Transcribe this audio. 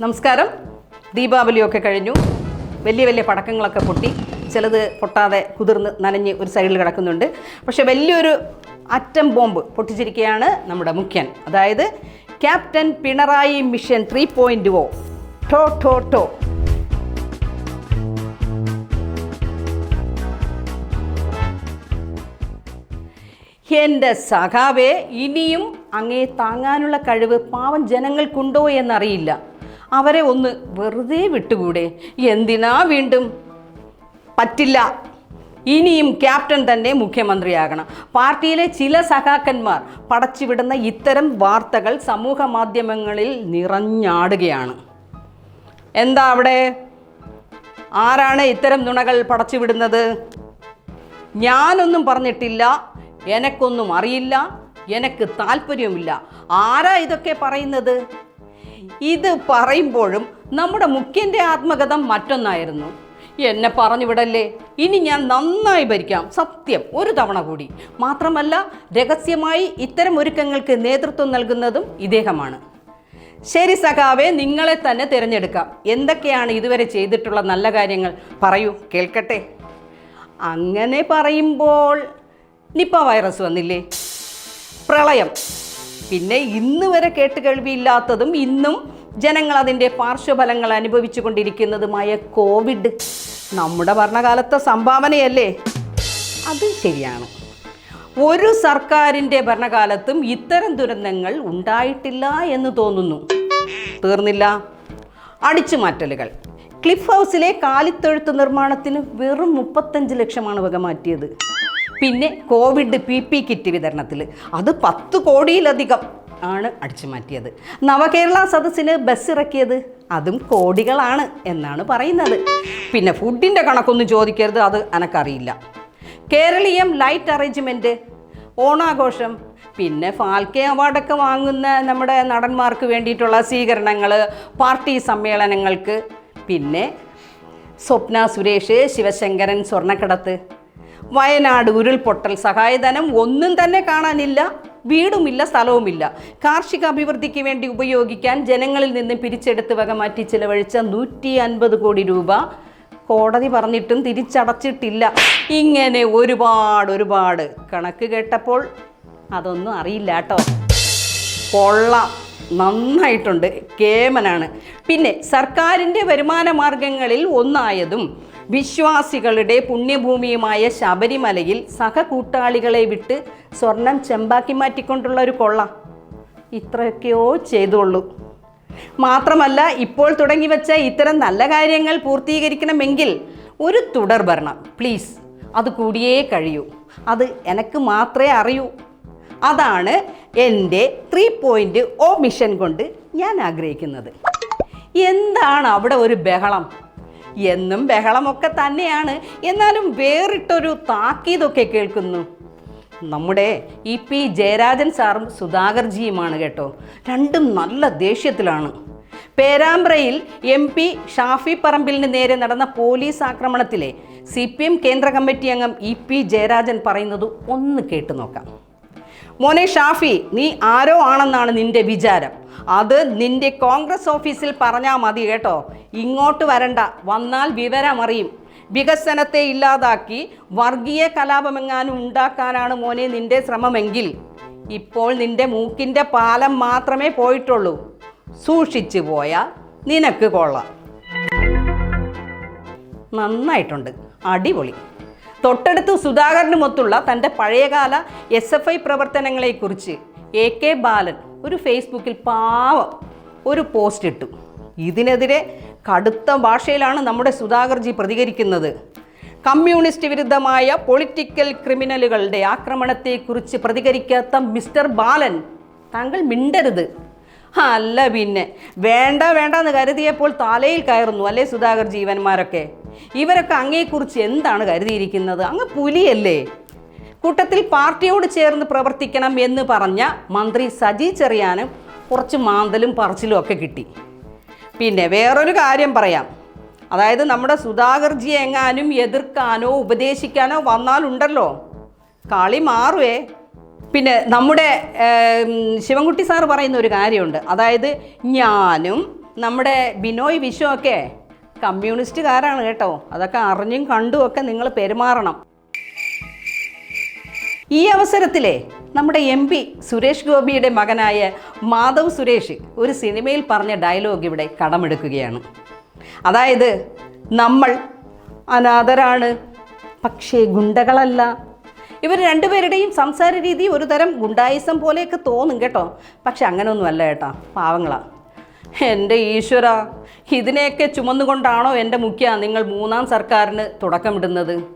നമസ്കാരം. ദീപാവലിയൊക്കെ കഴിഞ്ഞു. വലിയ വലിയ പടക്കങ്ങളൊക്കെ പൊട്ടി. ചിലത് പൊട്ടാതെ കുതിർന്ന് നനഞ്ഞ് ഒരു സൈഡിൽ കിടക്കുന്നുണ്ട്. പക്ഷെ വലിയൊരു അറ്റം ബോംബ് പൊട്ടിച്ചിരിക്കുകയാണ് നമ്മുടെ മുഖ്യൻ. അതായത് captain Pinarayi mission three point oh. To ടോ ടോ. എന്റെ സഖാവേ ഇനിയും അങ്ങേ താങ്ങാനുള്ള കഴിവ് പാവം ജനങ്ങൾക്കുണ്ടോ എന്നറിയില്ല. അവരെ ഒന്ന് വെറുതെ വിട്ടുകൂടെ? എന്തിനാ വീണ്ടും? പറ്റില്ല. ഇനിയും ക്യാപ്റ്റൻ തന്നെ മുഖ്യമന്ത്രിയാകണം. പാർട്ടിയിലെ ചില സഖാക്കന്മാർ പടച്ചുവിടുന്ന ഇത്തരം വാർത്തകൾ സമൂഹ മാധ്യമങ്ങളിൽ നിറഞ്ഞാടുകയാണ്. എന്താ അവിടെ? ആരാണ് ഇത്തരം നുണകൾ പടച്ചുവിടുന്നത്? ഞാനൊന്നും പറഞ്ഞിട്ടില്ല. എനക്കൊന്നും അറിയില്ല. എനക്ക് താല്പര്യവുമില്ല. ആരാ ഇതൊക്കെ പറയുന്നത്? ഇത് പറയുമ്പോഴും നമ്മുടെ മുഖ്യന്റെ ആത്മകഥ മറ്റൊന്നായിരുന്നു. എന്നെ പറഞ്ഞു വിടല്ലേ ഇനി ഞാൻ നന്നായി ഭരിക്കാം. സത്യം ഒരു തവണ കൂടി. മാത്രമല്ല രഹസ്യമായി ഇത്തരം ഒരുക്കങ്ങൾക്ക് നേതൃത്വം നൽകുന്നതും ഇദ്ദേഹമാണ്. ശരി സഖാവെ നിങ്ങളെ തന്നെ തിരഞ്ഞെടുക്കാം. എന്തൊക്കെയാണ് ഇതുവരെ ചെയ്തിട്ടുള്ള നല്ല കാര്യങ്ങൾ? പറയൂ കേൾക്കട്ടെ. അങ്ങനെ പറയുമ്പോൾ നിപ്പ വൈറസ് വന്നില്ലേ? പ്രളയം. പിന്നെ ഇന്ന് വരെ കേട്ട് കേൾവിയില്ലാത്തതും ഇന്നും ജനങ്ങൾ അതിന്റെ പാർശ്വഫലങ്ങൾ അനുഭവിച്ചു കൊണ്ടിരിക്കുന്നതുമായ കോവിഡ് നമ്മുടെ ഭരണകാലത്തെ സംഭാവനയല്ലേ? അത് ശരിയാണ്. ഒരു സർക്കാരിന്റെ ഭരണകാലത്തും ഇത്തരം ദുരന്തങ്ങൾ ഉണ്ടായിട്ടില്ല എന്ന് തോന്നുന്നു. തീർന്നില്ല. അടിച്ചു മാറ്റലുകൾ. ക്ലിഫ് ഹൗസിലെ കാലിത്തൊഴുത്ത് നിർമ്മാണത്തിന് വെറും മുപ്പത്തഞ്ച് ലക്ഷമാണ് വക മാറ്റിയത്. പിന്നെ കോവിഡ് പി പി കിറ്റ് വിതരണത്തിൽ അത് പത്ത് കോടിയിലധികം ആണ് അടിച്ചു മാറ്റിയത്. നവകേരള സദസ്സിന് ബസ് ഇറക്കിയത് അതും കോടികളാണ് എന്നാണ് പറയുന്നത്. പിന്നെ ഫുഡിന്റെ കണക്കൊന്നും ചോദിക്കരുത് അത് എനക്കറിയില്ല കേരളീയം ലൈറ്റ് അറേഞ്ച്മെന്റ് ഓണാഘോഷം പിന്നെ ഫാൽക്കെ അവാർഡൊക്കെ വാങ്ങുന്ന നമ്മുടെ നടന്മാർക്ക് വേണ്ടിയിട്ടുള്ള സ്വീകരണങ്ങൾ പാർട്ടി സമ്മേളനങ്ങൾക്ക് പിന്നെ സ്വപ്ന സുരേഷ് ശിവശങ്കരൻ സ്വർണക്കടത്ത് വയനാട് ഉരുൾപൊട്ടൽ സഹായധനം ഒന്നും തന്നെ കാണാനില്ല വീടുമില്ല സ്ഥലവുമില്ല. കാർഷിക അഭിവൃദ്ധിക്ക് വേണ്ടി ഉപയോഗിക്കാൻ ജനങ്ങളിൽ നിന്ന് പിരിച്ചെടുത്ത് വക മാറ്റി ചിലവഴിച്ച നൂറ്റി അൻപത് കോടി രൂപ കോടതി പറഞ്ഞിട്ടും തിരിച്ചടച്ചിട്ടില്ല. ഇങ്ങനെ ഒരുപാട് ഒരുപാട് കണക്ക് കേട്ടപ്പോൾ അതൊന്നും അറിയില്ല കേട്ടോ. കൊള്ളാം നന്നായിട്ടുണ്ട് കേമനാണ്. പിന്നെ സർക്കാരിന്റെ വരുമാന മാർഗങ്ങളിൽ ഒന്നായതും വിശ്വാസികളുടെ പുണ്യഭൂമിയുമായ ശബരിമലയിൽ സഹകൂട്ടാളികളെ വിട്ട് സ്വർണം ചെമ്പാക്കി മാറ്റിക്കൊണ്ടുള്ള ഒരു കൊള്ള. ഇത്രയൊക്കെയോ ചെയ്തുള്ളൂ. മാത്രമല്ല ഇപ്പോൾ തുടങ്ങി വെച്ച ഇത്തരം നല്ല കാര്യങ്ങൾ പൂർത്തീകരിക്കണമെങ്കിൽ ഒരു തുടർ ഭരണം പ്ലീസ് അത് കൂടിയേ കഴിയൂ. അത് എനിക്ക് മാത്രമേ അറിയൂ. അതാണ് എന്റെ ത്രീ പോയിന്റ് ഓ മിഷൻ കൊണ്ട് ഞാൻ ആഗ്രഹിക്കുന്നത്. എന്താണ് അവിടെ ഒരു ബഹളം? എന്നും ബഹളമൊക്കെ തന്നെയാണ്. എന്നാലും വേറിട്ടൊരു താക്കീതൊക്കെ കേൾക്കുന്നു. നമ്മുടെ ഇ പി ജയരാജൻ സാറും സുധാകർജിയുമാണ് കേട്ടോ. രണ്ടും നല്ല ദേഷ്യത്തിലാണ്. പേരാമ്പ്രയിൽ എം പി ഷാഫി പറമ്പിലിന് നേരെ നടന്ന പോലീസ് ആക്രമണത്തിലെ സി പി എം കേന്ദ്ര കമ്മിറ്റി അംഗം ഇ പി ജയരാജൻ പറയുന്നത് ഒന്ന് കേട്ടു നോക്കാം. മോനെ ഷാഫി നീ ആരോ ആണെന്നാണ് നിന്റെ വിചാരം. അത് നിന്റെ കോൺഗ്രസ് ഓഫീസിൽ പറഞ്ഞാൽ മതി കേട്ടോ. ഇങ്ങോട്ട് വരണ്ട വന്നാൽ വിവരമറിയും. വികസനത്തെ ഇല്ലാതാക്കി വർഗീയ കലാപമെങ്ങാനും ഉണ്ടാക്കാനാണ് മോനെ നിന്റെ ശ്രമമെങ്കിൽ. ഇപ്പോൾ നിന്റെ മൂക്കിന്റെ പാലം മാത്രമേ പോയിട്ടുള്ളൂ. സൂക്ഷിച്ചു പോയാൽ നിനക്ക് കൊള്ളാം. നന്നായിട്ടുണ്ട്. അടിപൊളി. തൊട്ടടുത്ത് സുധാകരനുമൊത്തുള്ള തന്റെ പഴയകാല എസ് എഫ് ഐ പ്രവർത്തനങ്ങളെക്കുറിച്ച് എ കെ ബാലൻ ഒരു ഫേസ്ബുക്കിൽ പാവം ഒരു പോസ്റ്റ് ഇട്ടു. ഇതിനെതിരെ കടുത്ത ഭാഷയിലാണ് നമ്മുടെ സുധാകർജി പ്രതികരിക്കുന്നത്. കമ്മ്യൂണിസ്റ്റ് വിരുദ്ധമായ പൊളിറ്റിക്കൽ ക്രിമിനലുകളുടെ ആക്രമണത്തെക്കുറിച്ച് പ്രതികരിക്കാത്ത മിസ്റ്റർ ബാലൻ താങ്കൾ മിണ്ടരുത്. അല്ല പിന്നെ വേണ്ട വേണ്ട എന്ന് കരുതിയപ്പോൾ തലയിൽ കയറുന്നു അല്ലേ സുധാകർ ജീവന്മാരൊക്കെ ഇവരൊക്കെ അങ്ങയെക്കുറിച്ച് എന്താണ് കരുതിയിരിക്കുന്നത്? അങ്ങ് പുലിയല്ലേ? കൂട്ടത്തിൽ പാർട്ടിയോട് ചേർന്ന് പ്രവർത്തിക്കണം എന്ന് പറഞ്ഞ മന്ത്രി സജി ചെറിയാനും കുറച്ച് മാന്തലും പറച്ചിലും ഒക്കെ കിട്ടി. പിന്നെ വേറൊരു കാര്യം പറയാം. അതായത് നമ്മുടെ സുധാകർജി എങ്ങാനും എതിർക്കാനോ ഉപദേശിക്കാനോ വന്നാലുണ്ടല്ലോ കളി മാറുവേ. പിന്നെ നമ്മുടെ ശിവൻകുട്ടി സാർ പറയുന്ന ഒരു കാര്യമുണ്ട്. അതായത് ഞാനും നമ്മുടെ ബിനോയ് വിശ്വമൊക്കെ കമ്മ്യൂണിസ്റ്റുകാരാണ് കേട്ടോ. അതൊക്കെ അറിഞ്ഞും കണ്ടും ഒക്കെ നിങ്ങൾ പെരുമാറണം. ഈ അവസരത്തിലെ നമ്മുടെ എം പി സുരേഷ് ഗോപിയുടെ മകനായ മാധവ് സുരേഷ് ഒരു സിനിമയിൽ പറഞ്ഞ ഡയലോഗ് ഇവിടെ കടമെടുക്കുകയാണ്. അതായത് നമ്മൾ അനാഥരാണ് പക്ഷേ ഗുണ്ടകളല്ല. ഇവർ രണ്ടുപേരുടെയും സംസാര രീതി ഒരു തരം ഗുണ്ടായിസം പോലെയൊക്കെ തോന്നും കേട്ടോ. പക്ഷെ അങ്ങനെയൊന്നുമല്ല കേട്ടോ പാവങ്ങളാ. എന്റെ ഈശ്വര ഇതിനെയൊക്കെ ചുമന്നുകൊണ്ടാണോ എന്റെ മുഖ്യ നിങ്ങൾ മൂന്നാം സർക്കാരിന് തുടക്കമിടുന്നത്?